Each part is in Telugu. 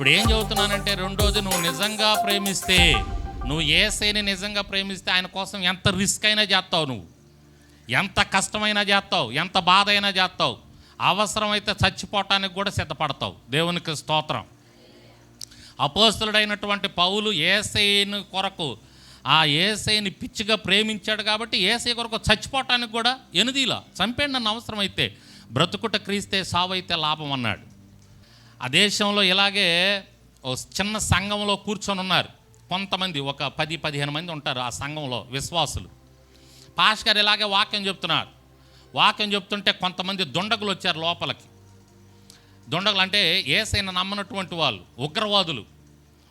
ఇప్పుడు ఏం చెబుతున్నానంటే రెండోది నువ్వు నిజంగా ప్రేమిస్తే నువ్వు ఏసైని నిజంగా ప్రేమిస్తే ఆయన కోసం ఎంత రిస్క్ అయినా చేస్తావు నువ్వు. ఎంత కష్టమైనా చేస్తావు ఎంత బాధ అయినా చేస్తావు. అవసరమైతే చచ్చిపోవటానికి కూడా సిద్ధపడతావు. దేవునికి స్తోత్రం. అపోస్తుడైనటువంటి పౌలు ఏసైని కొరకు ఆ ఏసైని పిచ్చిగా ప్రేమించాడు కాబట్టి ఏసై కొరకు చచ్చిపోవటానికి కూడా ఎనిదిలా చంపేయండి నన్ను అవసరమైతే బ్రతుకుట క్రీస్తే సావైతే లాభం అన్నాడు. ఆ దేశంలో ఇలాగే ఓ చిన్న సంఘంలో కూర్చొని ఉన్నారు. కొంతమంది ఒక పది పదిహేను మంది ఉంటారు ఆ సంఘంలో విశ్వాసులు. పాష్ గారు ఇలాగే వాక్యం చెప్తున్నారు. వాక్యం చెప్తుంటే కొంతమంది దుండగులు వచ్చారు లోపలికి. దుండగులు అంటే ఏసైనా నమ్మనటువంటి వాళ్ళు ఉగ్రవాదులు.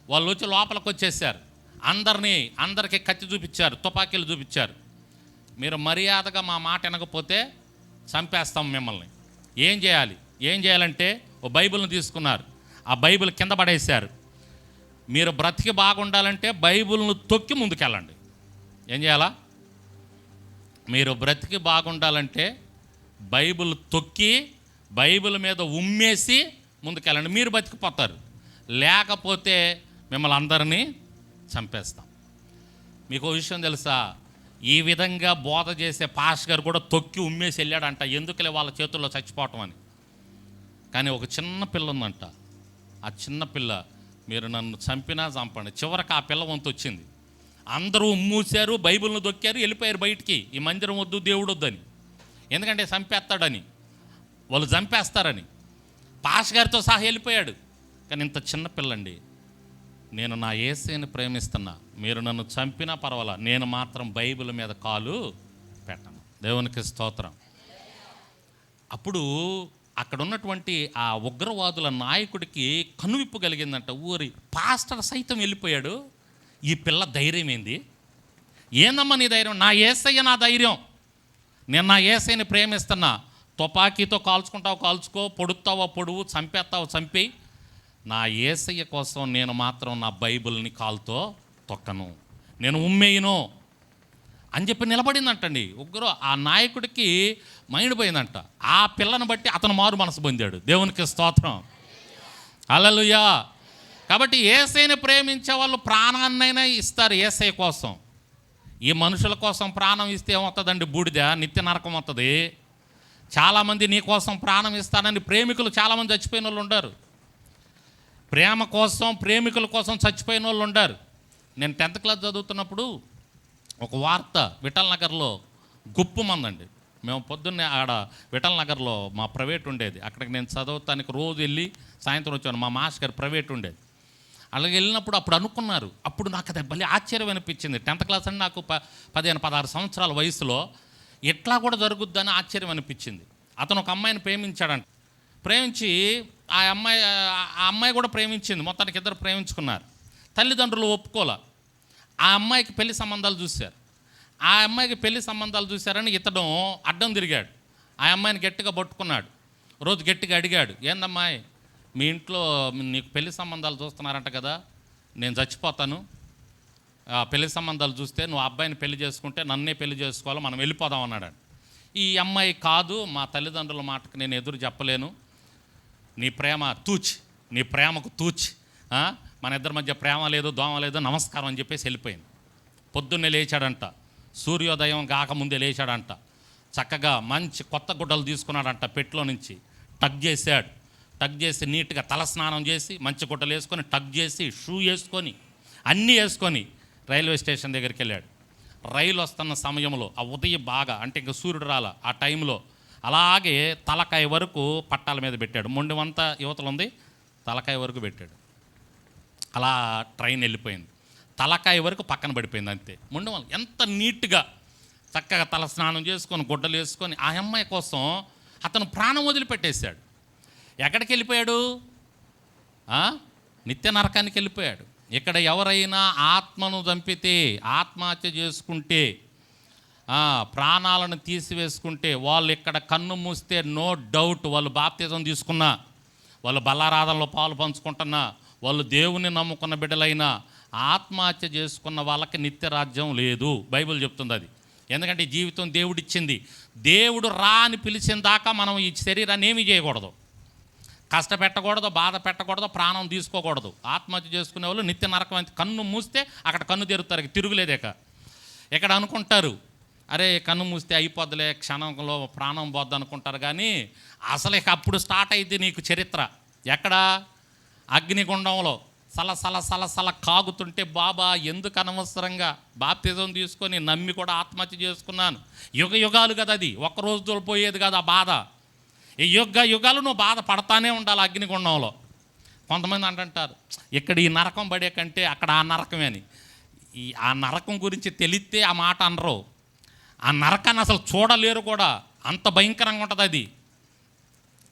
వాళ్ళు వచ్చి లోపలికి వచ్చేసారు అందరినీ అందరికీ కత్తి చూపించారు తుపాకీలు చూపించారు. మీరు మర్యాదగా మా మాట వినకపోతే చంపేస్తాం మిమ్మల్ని. ఏం చేయాలి? ఏం చేయాలంటే ఓ బైబిల్ని తీసుకున్నారు. ఆ బైబిల్ కింద పడేశారు. మీరు బ్రతికి బాగుండాలంటే బైబిల్ను తొక్కి ముందుకెళ్ళండి. ఏం చేయాలా? మీరు బ్రతికి బాగుండాలంటే బైబిల్ తొక్కి బైబిల్ మీద ఉమ్మేసి ముందుకెళ్ళండి. మీరు బతికిపోతారు. లేకపోతే మిమ్మల్ని అందరినీ చంపేస్తాం. మీకు ఓ విషయం తెలుసా? ఈ విధంగా బోధ చేసే పాస్ గారు కూడా తొక్కి ఉమ్మేసి వెళ్ళాడంట. ఎందుకులే వాళ్ళ చేతుల్లో చచ్చిపోవటం అని. కానీ ఒక చిన్న పిల్ల ఉందంట ఆ చిన్న పిల్ల మీరు నన్ను చంపినా చంపండి. చివరికి ఆ పిల్ల వంతు వచ్చింది. అందరూ మూసారు బైబిల్ను దొక్కారు వెళ్ళిపోయారు బయటికి. ఈ మందిరం వద్దు దేవుడు వద్దని. ఎందుకంటే చంపేస్తాడని. వాళ్ళు చంపేస్తారని. పాష గారితో సహా వెళ్ళిపోయాడు. కానీ ఇంత చిన్న పిల్లండి నేను నా ఏసీని ప్రేమిస్తున్నా. మీరు నన్ను చంపినా పర్వాలా? నేను మాత్రం బైబిల్ మీద కాలు పెట్టను. దేవునికి స్తోత్రం. అప్పుడు అక్కడ ఉన్నటువంటి ఆ ఉగ్రవాదుల నాయకుడికి కనువిప్పు కలిగిందంట ఊరి పాస్టర్ సైతం వెళ్ళిపోయాడు. ఈ పిల్ల ధైర్యం ఏంది ఏందమ్మా నీ ధైర్యం? నా ఏసయ్య నా ధైర్యం. నేను నా ఏసైని ప్రేమిస్తున్నా. తుపాకీతో కాల్చుకుంటావు కాల్చుకో పొడుతావో పొడువు చంపేస్తావు చంపి నా ఏసయ్య కోసం నేను మాత్రం నా బైబిల్ని కాల్తో తొక్కను. నేను ఉమ్మేయను. అని చెప్పి నిలబడిందంటండి. ఉగ్ర ఆ నాయకుడికి మైండ్ పోయిందంట ఆ పిల్లను బట్టి అతను మారు మనసు పొందాడు. దేవునికి స్తోత్రం. అలలుయా కాబట్టి ఏసైని ప్రేమించే వాళ్ళు ప్రాణాన్నైనా ఇస్తారు ఏసై కోసం. ఈ మనుషుల కోసం ప్రాణం ఇస్తే ఏమవుతుందండి? బూడిద నిత్య నరకం వస్తుంది చాలామంది నీ కోసం ప్రాణం ఇస్తానని ప్రేమికులు చాలామంది చచ్చిపోయిన వాళ్ళు ఉండరు. ప్రేమ కోసం ప్రేమికుల కోసం చచ్చిపోయిన వాళ్ళు ఉండరు. నేను టెన్త్ క్లాస్ చదువుతున్నప్పుడు ఒక వార్త విఠల్ నగర్లో గుప్పు మందండి. మేము పొద్దున్నే ఆడ విఠల్ నగర్లో మా ప్రైవేట్ ఉండేది. అక్కడికి నేను చదవటానికి రోజు వెళ్ళి సాయంత్రం వచ్చాను. మా మాస్ గారు ప్రైవేట్ ఉండేది. అలాగే వెళ్ళినప్పుడు అప్పుడు అనుకున్నారు. అప్పుడు నాకు అది భలే ఆశ్చర్యం అనిపించింది. టెన్త్ క్లాస్ అని నాకు ప పదిహేను పదహారు సంవత్సరాల వయసులో ఎట్లా కూడా జరుగుద్దని ఆశ్చర్యం అనిపించింది. అతను ఒక అమ్మాయిని ప్రేమించాడంట. ప్రేమించి ఆ అమ్మాయి ఆ అమ్మాయి కూడా ప్రేమించింది. మొత్తానికి ఇద్దరు ప్రేమించుకున్నారు. తల్లిదండ్రులు ఒప్పుకోలే. ఆ అమ్మాయికి పెళ్ళి సంబంధాలు చూశారు. ఆ అమ్మాయికి పెళ్ళి సంబంధాలు చూశారని ఇతడు అడ్డం తిరిగాడు. ఆ అమ్మాయిని గట్టిగా పట్టుకున్నాడు. రోజు గట్టిగా అడిగాడు ఏందమ్మాయి మీ ఇంట్లో నీకు పెళ్ళి సంబంధాలు చూస్తున్నారంట కదా నేను చచ్చిపోతాను. ఆ పెళ్ళి సంబంధాలు చూస్తే నువ్వు అబ్బాయిని పెళ్ళి చేసుకుంటే నన్నే పెళ్ళి చేసుకోవాలి మనం వెళ్ళిపోదాం అన్నాడు. ఈ అమ్మాయి కాదు మా తల్లిదండ్రుల మాటకు నేను ఎదురు చెప్పలేను. నీ ప్రేమ తూచి నీ ప్రేమకు తూచి మన ఇద్దరి మధ్య ప్రేమ లేదు దోమ లేదు నమస్కారం అని చెప్పేసి వెళ్ళిపోయింది. పొద్దున్నే లేచాడంట. సూర్యోదయం కాకముందే లేచాడంట. చక్కగా మంచి కొత్త గుడ్డలు తీసుకున్నాడంట పెట్లో నుంచి. టగ్ చేశాడు. టగ్ చేసి నీట్గా తల స్నానం చేసి మంచి గుడ్డలు వేసుకొని టగ్ చేసి షూ వేసుకొని అన్నీ వేసుకొని రైల్వే స్టేషన్ దగ్గరికి వెళ్ళాడు. రైలు వస్తున్న సమయంలో ఆ ఉదయం బాగా అంటే ఇంకా సూర్యుడు రాల ఆ టైంలో అలాగే తలకాయ వరకు పట్టాల మీద పెట్టాడు. మొండివంతా యువతలు ఉంది తలకాయ వరకు పెట్టాడు. అలా ట్రైన్ వెళ్ళిపోయింది. తలకాయ వరకు పక్కన పడిపోయింది అంతే. ముందు ఎంత నీట్గా చక్కగా తల స్నానం చేసుకొని గుడ్డలు వేసుకొని ఆ అమ్మాయి కోసం అతను ప్రాణం వదిలిపెట్టేశాడు. ఎక్కడికి వెళ్ళిపోయాడు? నిత్య నరకానికి వెళ్ళిపోయాడు. ఇక్కడ ఎవరైనా ఆత్మను చంపితే ఆత్మహత్య చేసుకుంటే ప్రాణాలను తీసివేసుకుంటే వాళ్ళు ఇక్కడ కన్ను మూస్తే నో డౌట్ వాళ్ళు బాప్తిజం తీసుకున్నా వాళ్ళు బల్లారాధనలో పాలు పంచుకుంటున్నా వాళ్ళు దేవుని నమ్ముకున్న బిడ్డలైనా ఆత్మహత్య చేసుకున్న వాళ్ళకి నిత్య రాజ్యం లేదు. బైబిల్ చెప్తుంది అది. ఎందుకంటే జీవితం దేవుడిచ్చింది. దేవుడు రా అని పిలిచిన దాకా మనం ఈ శరీరాన్ని ఏమీ చేయకూడదు. కష్టపెట్టకూడదు బాధ పెట్టకూడదు ప్రాణం తీసుకోకూడదు. ఆత్మహత్య చేసుకునే వాళ్ళు నిత్య నరకం కన్ను మూస్తే అక్కడ కన్ను తెరుతారు. తిరుగులేదేక ఇక్కడ అనుకుంటారు. అరే కన్ను మూస్తే అయిపోద్దులే క్షణంలో ప్రాణం పోద్ది అనుకుంటారు కానీ అసలు ఇక అప్పుడు స్టార్ట్ అయింది నీకు చరిత్ర. ఎక్కడా? అగ్నిగుండంలో సల సల సల సల కాగుతుంటే బాబా ఎందుకు అనవసరంగా బాప్తిజం తీసుకొని నమ్మి కూడా ఆత్మహత్య చేసుకున్నాను? యుగ యుగాలు కదా అది. ఒక్క రోజుతో పోయేది కదా ఆ బాధ. ఈ యుగ యుగాలు నువ్వు బాధ పడతానే ఉండాలి అగ్నిగుండంలో. కొంతమంది అంటుంటారు ఇక్కడ ఈ నరకం పడే కంటే అక్కడ ఆ నరకమే అని. ఈ ఆ నరకం గురించి తెలిస్తే ఆ మాట అనరు. ఆ నరకాన్ని అసలు చూడలేరు కూడా. అంత భయంకరంగా ఉంటుంది అది.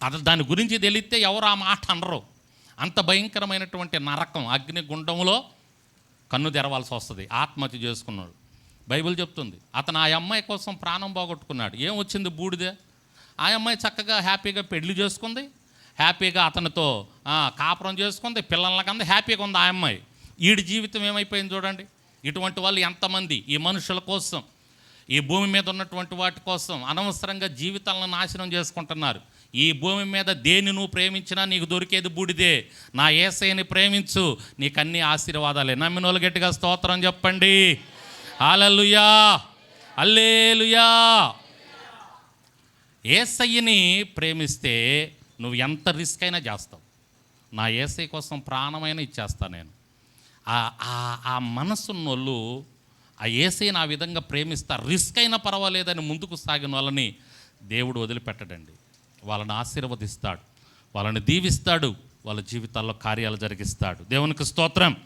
అది దాని గురించి తెలిస్తే ఎవరు ఆ మాట అనరు. అంత భయంకరమైనటువంటి నరకం అగ్నిగుండంలో కన్ను తెరవాల్సి వస్తుంది. ఆత్మహత్య చేసుకున్నాడు. బైబిల్ చెప్తుంది అతను ఆ అమ్మాయి కోసం ప్రాణం పోగొట్టుకున్నాడు. ఏం వచ్చింది బూడిదే? ఆ అమ్మాయి చక్కగా హ్యాపీగా పెళ్ళి చేసుకుంది హ్యాపీగా అతనితో కాపురం చేసుకుంది పిల్లల కంది హ్యాపీగా ఉంది ఆ అమ్మాయి. వీడి జీవితం ఏమైపోయింది చూడండి. ఇటువంటి వాళ్ళు ఎంతమంది? ఈ మనుషుల కోసం ఈ భూమి మీద ఉన్నటువంటి వాటి కోసం అనవసరంగా జీవితాలను నాశనం చేసుకుంటున్నారు. ఈ భూమి మీద దేన్ని నువ్వు ప్రేమించినా నీకు దొరికేది బూడిదే. నా ఏసైని ప్రేమించు నీకు అన్ని ఆశీర్వాదాలే. నమ్మిన వాళ్ళు గట్టిగా స్తోత్రం చెప్పండి. అలలుయా అల్లేలుయా ఏసయ్యని ప్రేమిస్తే నువ్వు ఎంత రిస్క్ అయినా చేస్తావు. నా ఏసై కోసం ప్రాణమైన ఇచ్చేస్తా నేను. ఆ- ఆ- ఆ మనసున్నోళ్ళు ఆ ఏసైని ఆ విధంగా ప్రేమిస్తా రిస్క్ అయినా పర్వాలేదని ముందుకు సాగిన వాళ్ళని దేవుడు వదిలిపెట్టడండి. వాళ్ళని ఆశీర్వదిస్తాడు. వాళ్ళని దీవిస్తాడు. వాళ్ళ జీవితాల్లో కార్యాలు జరిగిస్తాడు. దేవునికి స్తోత్రం.